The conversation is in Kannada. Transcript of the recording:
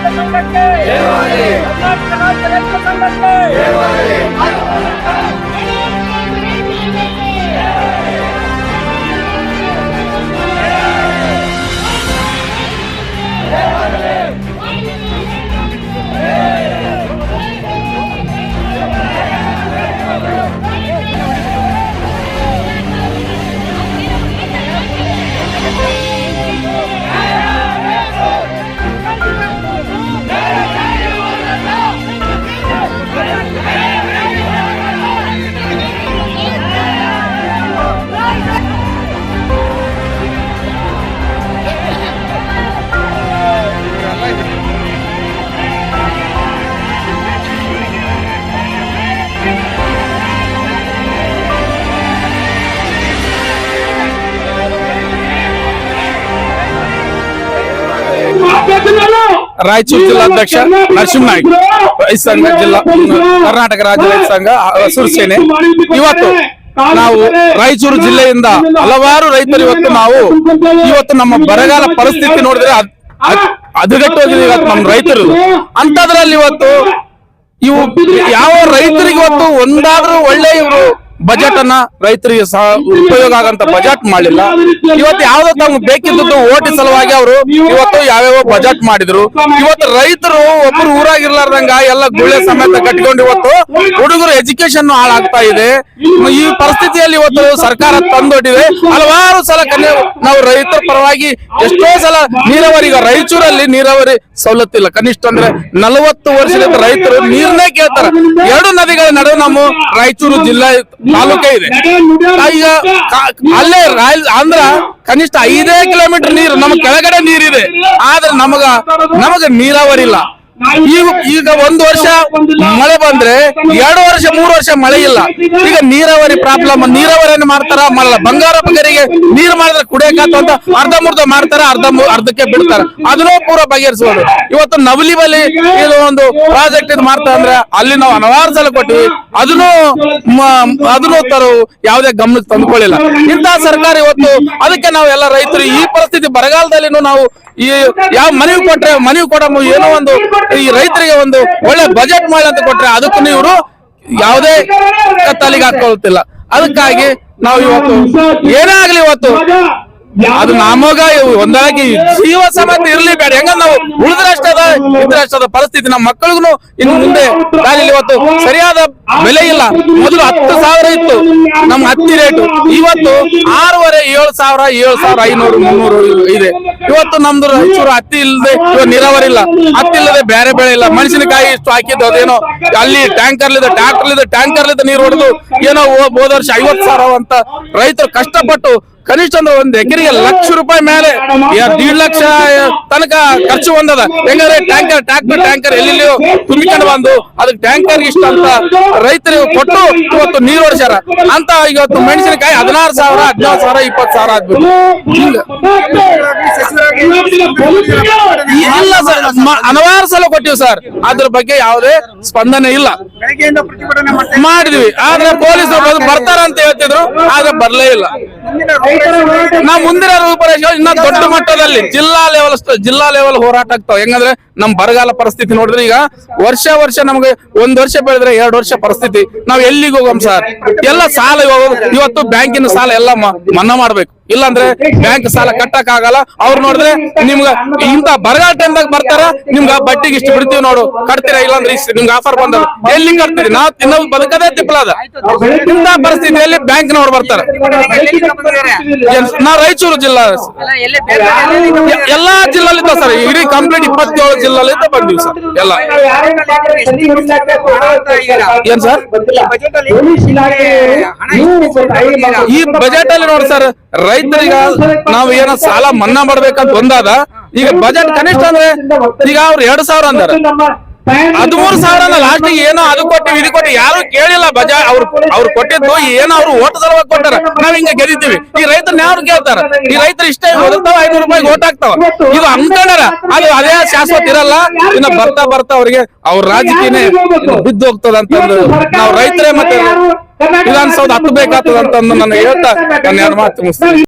Evangelii! Evangelii! ರಾಯಚೂರು ಜಿಲ್ಲಾಧ್ಯಕ್ಷ ನರಸಿಂಹನಾಯ್ಕ ರೈತ ಸಂಘ ಜಿಲ್ಲಾ ಕರ್ನಾಟಕ ರಾಜ್ಯ ರೈತ ಸಂಘ ಹಸಿರು ಸೇನೆ ಇವತ್ತು ನಾವು ರಾಯಚೂರು ಜಿಲ್ಲೆಯಿಂದ ಹಲವಾರು ರೈತರು ಇವತ್ತು ನಾವು ಇವತ್ತು ನಮ್ಮ ಬರಗಾಲ ಪರಿಸ್ಥಿತಿ ನೋಡಿದ್ರೆ ಅದ್- ಅದ್- ಇವತ್ತು ನಮ್ಮ ರೈತರು ಅಂತದ್ರಲ್ಲಿ ಇವತ್ತು ಇವು ಯಾವ ರೈತರಿಗೆ ಇವತ್ತು ಒಂದಾದ್ರೂ ಒಳ್ಳೆ ಇವರು ಬಜೆಟ್ ಅನ್ನ ರೈತರಿಗೆ ಸಹ ಉಪಯೋಗ ಆಗಂತ ಬಜೆಟ್ ಮಾಡಿಲ್ಲ. ಇವತ್ತು ಯಾವ್ದೋ ತಮ್ಗೆ ಬೇಕಿದ್ದದ್ದು ಓಟಿ ಸಲುವಾಗಿ ಅವರು ಇವತ್ತು ಯಾವ್ಯಾವ ಬಜೆಟ್ ಮಾಡಿದ್ರು. ಇವತ್ತು ರೈತರು ಒಬ್ಬರು ಊರಾಗಿರ್ಲಾರ್ದಂಗ ಎಲ್ಲ ಗುಳೆ ಸಮೇತ ಕಟ್ಕೊಂಡು ಇವತ್ತು ಹುಡುಗರು ಎಜುಕೇಶನ್ ಹಾಳಾಗ್ತಾ ಇದೆ. ಈ ಪರಿಸ್ಥಿತಿಯಲ್ಲಿ ಇವತ್ತು ಸರ್ಕಾರ ತಂದೊಡ್ಡಿದೆ. ಹಲವಾರು ಸಲ ನಾವು ರೈತರ ಪರವಾಗಿ ಎಷ್ಟೋ ಸಲ ನೀರಾವರಿ, ಈಗ ರಾಯಚೂರಲ್ಲಿ ನೀರಾವರಿ ಸವಲತ್ತಿಲ್ಲ ಕನಿಷ್ಠ ಅಂದ್ರೆ ನಲವತ್ತು ವರ್ಷದಿಂದ ರೈತರು ನೀರ್ನೇ ಕೇಳ್ತಾರೆ. ಎರಡು ನದಿಗಳ ನಡುವೆ ನಮ್ಮ ರಾಯಚೂರು ಜಿಲ್ಲಾ ತಾಲೂಕೇ ಇದೆ. ಈಗ ಅಲ್ಲೇ ರಾಯಲ್ ಅಂದ್ರ ಕನಿಷ್ಠ ಐದೇ ಕಿಲೋಮೀಟರ್ ನೀರು ನಮ್ಮ ಕೆಳಗಡೆ ನೀರಿದೆ. ಆದ್ರೆ ನಮಗ ನಮಗ ನೀರಾವರಿ ಇಲ್ಲ. ಈಗ ಈಗ ಒಂದು ವರ್ಷ ಮಳೆ ಬಂದ್ರೆ ಎರಡು ವರ್ಷ ಮೂರು ವರ್ಷ ಮಳೆ ಇಲ್ಲ. ಈಗ ನೀರಾವರಿ ಪ್ರಾಬ್ಲಮ್ ನೀರಾವರಿಯನ್ನು ಮಾಡ್ತಾರ? ಮಾಡಲ್ಲ ಬಗರಿಗೆ ನೀರು ಮಾಡಿದ್ರೆ ಕುಡಿಯಕಾತ ಅಂತ ಅರ್ಧ ಮುರ್ಧ ಮಾಡ್ತಾರ? ಅರ್ಧ ಅರ್ಧಕ್ಕೆ ಬಿಡ್ತಾರ? ಅದನ್ನೂ ಪೂರ ಬಗೆಹರಿಸಬಹುದು. ಇವತ್ತು ನವಲಿ ಬಲಿ ಇದು ಒಂದು ಪ್ರಾಜೆಕ್ಟ್ ಇದು ಮಾಡ್ತಾ ಅಂದ್ರೆ ಅಲ್ಲಿ ನಾವು ಹಲವಾರು ಸಲ ಕೊಟ್ಟಿವಿ. ಅದನ್ನು ಅದನ್ನು ತರು ಯಾವುದೇ ಗಮನಕ್ಕೆ ತಂದ್ಕೊಳ್ಳಿಲ್ಲ. ಇಂತಹ ಸರ್ಕಾರ ಇವತ್ತು ಅದಕ್ಕೆ ನಾವು ಎಲ್ಲ ರೈತರು ಈ ಪರಿಸ್ಥಿತಿ ಬರಗಾಲದಲ್ಲಿನೂ ನಾವು ಈ ಯಾವ ಮನವಿ ಕೊಟ್ರೆ ಮನವಿ ಕೊಡ ಏನೋ ಒಂದು ಈ ರೈತರಿಗೆ ಒಂದು ಒಳ್ಳೆ ಬಜೆಟ್ ಮಾಡಿ ಅಂತ ಕೊಟ್ರೆ ಅದಕ್ಕೂ ಇವರು ಯಾವುದೇ ಕತ್ತಲಿಗೆ ಹಾಕೊಳ್ತಿಲ್ಲ. ಅದಕ್ಕಾಗಿ ನಾವು ಇವತ್ತು ಏನೇ ಆಗ್ಲಿ ಇವತ್ತು ಅದು ನಮಗ ಒಂದಾಗಿ ಜೀವ ಸಮೇತ ಇರ್ಲಿ ಬೇಡ. ಹೆಂಗ ನಾವು ಉಳಿದ್ರಷ್ಟದ ಇದ್ರಷ್ಟದ ಪರಿಸ್ಥಿತಿ ನಮ್ಮ ಮಕ್ಕಳಿಗೂ ಇನ್ನು ಮುಂದೆ ಕಾಲಿಲ್ಲ ಇವತ್ತು ಸರಿಯಾದ ಬೆಲೆ ಇಲ್ಲ. ಮೊದಲು ಹತ್ತು ಸಾವಿರ ಇತ್ತು. ನಮ್ಮ ಹತ್ತಿ ರೇಟು. ಇವತ್ತು ಆರೂವರೆ ಏಳು ಸಾವಿರ ಏಳು ಸಾವಿರ ಐನೂರು, ಮುನ್ನೂರು ಇದೆ. ಇವತ್ತು ನಮ್ದು ರಾಯಚೂರು ಹತ್ತಿ ಇಲ್ಲದೆ ಇವಾಗ ನೀರಾವರಿ ಇಲ್ಲ. ಹತ್ತಿ ಇಲ್ಲದೆ ಬೇರೆ ಬೆಳೆ ಇಲ್ಲ. ಮೆಣಸಿನಕಾಯಿ ಇಷ್ಟು ಹಾಕಿದ್ದು ಅದೇನೋ ಅಲ್ಲಿ ಟ್ಯಾಂಕರ್ ಲಿದ್ದ ಟ್ಯಾಕ್ಟರ್ ಲಿದ್ದ ಟ್ಯಾಂಕರ್ ಲಿದ್ದ ನೀರು ಹೊಡೆದು ಏನೋ ಹೋದ ವರ್ಷ ಐವತ್ತು ಸಾವಿರ ಅಂತ ರೈತರು ಕಷ್ಟಪಟ್ಟು ಕನಿಷ್ಠ ಒಂದು ಒಂದ್ ಎಕರೆಗೆ ಲಕ್ಷ ರೂಪಾಯಿ ಮೇಲೆ ದೀಡ್ ಲಕ್ಷ ತನಕ ಖರ್ಚು ಬಂದದ. ಹೆಂಗಂದ್ರೆ ಟ್ಯಾಂಕರ್ ಟ್ರಾಕ್ಟರ್ ಟ್ಯಾಂಕರ್ ಎಲ್ಲಿ ತುಂಬಿಕೊಂಡು ಬಂದು ಅದಕ್ಕೆ ಟ್ಯಾಂಕರ್ ಇಷ್ಟ ಅಂತ ರೈತರಿಗೆ ಕೊಟ್ಟು ಇವತ್ತು ನೀರು ಹೊಡಿಸ್ಯಾರ ಅಂತ ಇವತ್ತು ಮೆಣಸಿನಕಾಯಿ ಹದಿನಾರು ಸಾವಿರ ಹದಿನಾರು ಸಾವಿರ, ಇಪ್ಪತ್ತು ಸಾವಿರ ಆಗ್ಬಿಟ್ಟು ಇಲ್ಲ, ಸರ್. ಹಲವಾರು ಸಲ ಕೊಟ್ಟಿವಿ ಸರ್. ಅದ್ರ ಬಗ್ಗೆ ಯಾವುದೇ ಸ್ಪಂದನೆ ಇಲ್ಲ. ಮಾಡಿದ್ವಿ. ಆದ್ರೆ ಪೊಲೀಸರು ಬರ್ತಾರ ಅಂತ ಹೇಳ್ತಿದ್ರು ಆದ್ರೆ ಬರ್ಲೇ ಇಲ್ಲ. ನಾವು ಮುಂದಿನ ರೂಪರೇಷ ಇನ್ನ ದೊಡ್ಡ ಮಟ್ಟದಲ್ಲಿ ಜಿಲ್ಲಾ ಲೆವೆಲ್ ಜಿಲ್ಲಾ ಲೆವೆಲ್ ಹೋರಾಟ ಆಗ್ತಾವ. ಹೆಂಗಂದ್ರೆ ನಮ್ ಬರಗಾಲ ಪರಿಸ್ಥಿತಿ ನೋಡಿದ್ರೆ ಈಗ ವರ್ಷ ವರ್ಷ ನಮ್ಗೆ ಒಂದ್ ವರ್ಷ ಬೆಳೆದ್ರೆ ಎರಡು ವರ್ಷ ಪರಿಸ್ಥಿತಿ. ನಾವ್ ಎಲ್ಲಿಗೆ ಹೋಗಮ್ ಸರ್? ಎಲ್ಲ ಸಾಲ ಇವತ್ತು ಬ್ಯಾಂಕಿನ ಸಾಲ ಎಲ್ಲ ಮನ್ನಾ ಮಾಡ್ಬೇಕು. ಇಲ್ಲಾಂದ್ರೆ ಬ್ಯಾಂಕ್ ಸಾಲ ಕಟ್ಟಕ್ ಆಗಲ್ಲ ಅವ್ರು ನೋಡಿದ್ರೆ ನಿಮ್ಗ ಇಂತ ಬರಗಾಲ ಟೈಮ್ದಾಗ ಬರ್ತಾರ ನಿಮ್ಗ ಬಟ್ಟಿಗೆ ಇಷ್ಟು ಬಿಡ್ತೀವಿ ನೋಡು ಕಟ್ತೀರಾ ಇಲ್ಲಾಂದ್ರೆ ಇಷ್ಟು ನಿಮ್ಗೆ ಆಫರ್ ಬಂದದ ಎಲ್ಲಿ ಕಟ್ತೀರಿ? ನಾವ್ ತಿನ್ನೋದು ಬದುಕದೇ ತಿಪ್ಪಲದ ಇಂತ ಪರಿಸ್ಥಿತಿಯಲ್ಲಿ ಬ್ಯಾಂಕ್ನವ್ರು ಬರ್ತಾರ. ನಾ ರಾಯಚೂರು ಜಿಲ್ಲಾ ಎಲ್ಲಿ ಜಿಲ್ಲೆಲಿದ್ದ ಸರ್ ಇಡೀ ಕಂಪ್ಲೀಟ್ ಇಪ್ಪತ್ತೇಳು ಜಿಲ್ಲೆಲಿದ್ದ ಬಂದಿವಿ ಸರ್ ಎಲ್ಲ. ಏನ್ ಸರ್? ಈ ಬಜೆಟ್ ಅಲ್ಲಿ ನೋಡಿ ಸರ್ ರೈತರಿಗ ನಾವು ಏನ ಸಾಲ ಮನ್ನಾ ಮಾಡ್ಬೇಕಂತ ಒಂದಾದ, ಈಗ ಬಜೆಟ್ ಕನಿಷ್ಠ ಅಂದ್ರೆ ಈಗ ಅವ್ರು ಎರಡ್ ಸಾವಿರ ಅಂದಾರ. ಹದಿಮೂರು ಸಾವಿರ ಲಾಸ್ಟ್ ಏನೋ ಅದು ಕೊಟ್ಟಿವಿ, ಇದು ಕೊಟ್ಟು ಯಾರು ಕೇಳಿಲ್ಲ ಬಜಾ ಅವ್ರು ಅವ್ರು ಕೊಟ್ಟಿದ್ದು ಏನೋ ಅವ್ರು ಓಟ್ ಸಲುವಾಗಿ ಕೊಟ್ಟಾರ. ನಾವ್ ಹಿಂಗ ಗೆದ್ದಿದ್ದೀವಿ ಈ ರೈತರನ್ನ ಯಾರು ಕೇಳ್ತಾರ? ಈ ರೈತರು ಇಷ್ಟೇ ಓದುತ್ತಾವ ಐನೂರು ರೂಪಾಯಿ ಓಟ್ ಹಾಕ್ತಾವ. ಇದು ಅನ್ಕೊಂಡಾರ ಅದು ಅದೇ ಶಾಶ್ವತ ಇರಲ್ಲ. ಇನ್ನ ಬರ್ತಾ ಬರ್ತಾ ಅವ್ರಿಗೆ ಅವ್ರ ರಾಜಕೀಯನೇ ಬಿದ್ದು ಹೋಗ್ತದ ಅಂತಂದು ನಾವು ರೈತರೇ ಮತ್ತೆ ವಿಧಾನಸೌಧ ಅಂತ ನಾನು ಹೇಳ್ತಾ ನಾನು ಯಾರು ಮಾತು ಮುಗಿಸ್ತೀನಿ.